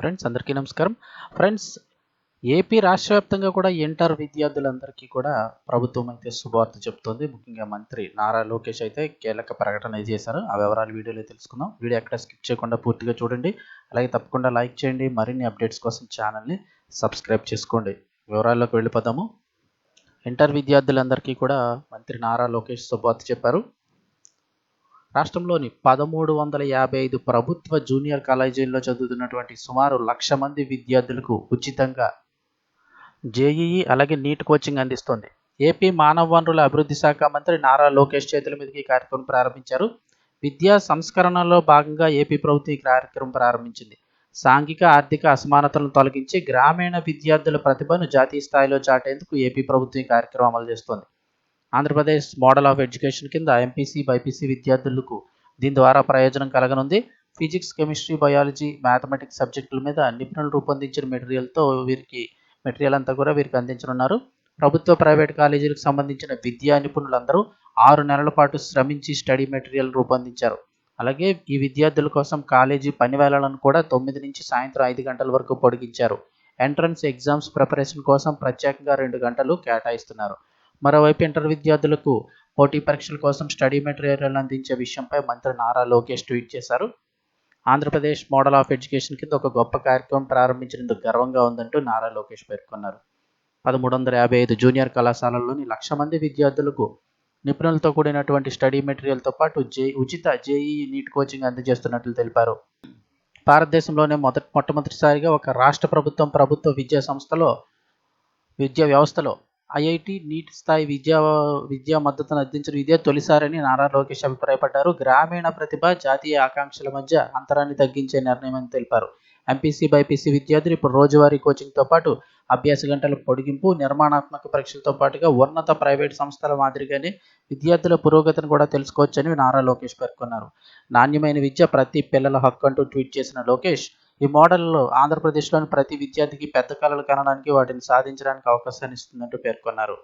Friends అందరికీ నమస్కారం. Friends AP రాష్ట్ర వ్యాప్తంగా కూడా ఇంటర్ విద్యార్థులందరికీ కూడా ప్రభుత్వం అయితే శుభవార్త చెప్తోంది. ముఖ్యంగా మంత్రి నారా లోకేష్ అయితే కీలక ప్రకటన అయితే చేశారు. ఆ వివరాలు వీడియోలో తెలుసుకుందాం. వీడియో ఎక్కడ స్కిప్ చేయకుండా పూర్తిగా చూడండి. అలాగే తప్పకుండా లైక్ చేయండి. మరిన్ని అప్డేట్స్ కోసం ఛానల్ని సబ్స్క్రైబ్ చేసుకోండి. వివరాల్లోకి వెళ్ళిపోదాము. ఇంటర్ విద్యార్థులందరికీ కూడా మంత్రి నారా లోకేష్ శుభవార్త చెప్పారు. రాష్ట్రంలోని పదమూడు వందల యాభై ఐదు ప్రభుత్వ జూనియర్ కాలేజీల్లో చదువుతున్నటువంటి సుమారు లక్ష మంది విద్యార్థులకు ఉచితంగా జేఈఈ అలాగే నీట్ కోచింగ్ అందిస్తోంది. ఏపీ మానవ వనరుల అభివృద్ధి శాఖ మంత్రి నారా లోకేష్ చేతుల మీదకి ఈ కార్యక్రమం ప్రారంభించారు. విద్యా సంస్కరణలో భాగంగా ఏపీ ప్రభుత్వం ఈ కార్యక్రమం ప్రారంభించింది. సాంఘిక ఆర్థిక అసమానతలను తొలగించి గ్రామీణ విద్యార్థుల ప్రతిభను జాతీయ స్థాయిలో చాటేందుకు ఏపీ ప్రభుత్వం ఈ కార్యక్రమం అమలు చేస్తోంది. ఆంధ్రప్రదేశ్ మోడల్ ఆఫ్ ఎడ్యుకేషన్ కింద ఎంపీసీ బైపీసీ విద్యార్థులకు దీని ద్వారా ప్రయోజనం కలగనుంది. ఫిజిక్స్ కెమిస్ట్రీ బయాలజీ మ్యాథమెటిక్స్ సబ్జెక్టుల మీద నిపుణులు రూపొందించిన మెటీరియల్తో వీరికి మెటీరియల్ అంతా కూడా వీరికి అందించనున్నారు. ప్రభుత్వ ప్రైవేట్ కాలేజీలకు సంబంధించిన విద్యా నిపుణులందరూ ఆరు నెలల పాటు శ్రమించి స్టడీ మెటీరియల్ రూపొందించారు. అలాగే ఈ విద్యార్థుల కోసం కాలేజీ పనివేళలను కూడా తొమ్మిది నుంచి సాయంత్రం ఐదు గంటల వరకు పొడిగించారు. ఎంట్రన్స్ ఎగ్జామ్స్ ప్రిపరేషన్ కోసం ప్రత్యేకంగా రెండు గంటలు కేటాయిస్తున్నారు. మరోవైపు ఇంటర్ విద్యార్థులకు పోటీ పరీక్షల కోసం స్టడీ మెటీరియల్ అందించే విషయంపై మంత్రి నారా లోకేష్ ట్వీట్ చేశారు. ఆంధ్రప్రదేశ్ మోడల్ ఆఫ్ ఎడ్యుకేషన్ కింద ఒక గొప్ప కార్యక్రమం ప్రారంభించినందుకు గర్వంగా ఉందంటూ నారా లోకేష్ పేర్కొన్నారు. పదమూడు వందల యాభై ఐదు జూనియర్ కళాశాలల్లోని లక్ష మంది విద్యార్థులకు నిపుణులతో కూడినటువంటి స్టడీ మెటీరియల్తో పాటు జే ఉచిత జేఈ నీట్ కోచింగ్ అందజేస్తున్నట్లు తెలిపారు. భారతదేశంలోనే మొదటి మొట్టమొదటిసారిగా ఒక రాష్ట్ర ప్రభుత్వం ప్రభుత్వ విద్యా సంస్థలో విద్యా వ్యవస్థలో ఐఐటి నీట్ స్థాయి విద్యా విద్యా మద్దతును అందించడం ఇదే తొలిసారని నారా లోకేష్ అభిప్రాయపడ్డారు. గ్రామీణ ప్రతిభ జాతీయ ఆకాంక్షల మధ్య అంతరాన్ని తగ్గించే నిర్ణయం అని తెలిపారు. ఎంపీసీ బైపీసీ విద్యార్థులు ఇప్పుడు రోజువారీ కోచింగ్తో పాటు అభ్యాస గంటల పొడిగింపు నిర్మాణాత్మక పరీక్షలతో పాటుగా ఉన్నత ప్రైవేట్ సంస్థల మాదిరిగానే విద్యార్థుల పురోగతిని కూడా తెలుసుకోవచ్చని నారా లోకేష్ పేర్కొన్నారు. నాణ్యమైన విద్య ప్రతి పిల్లల హక్కు అంటూ ట్వీట్ చేసిన లోకేష్ ఈ మోడల్లో ఆంధ్రప్రదేశ్లోని ప్రతి విద్యార్థికి పెద్ద కళలు కనడానికి వాటిని సాధించడానికి అవకాశాన్ని ఇస్తుందంటూ పేర్కొన్నారు.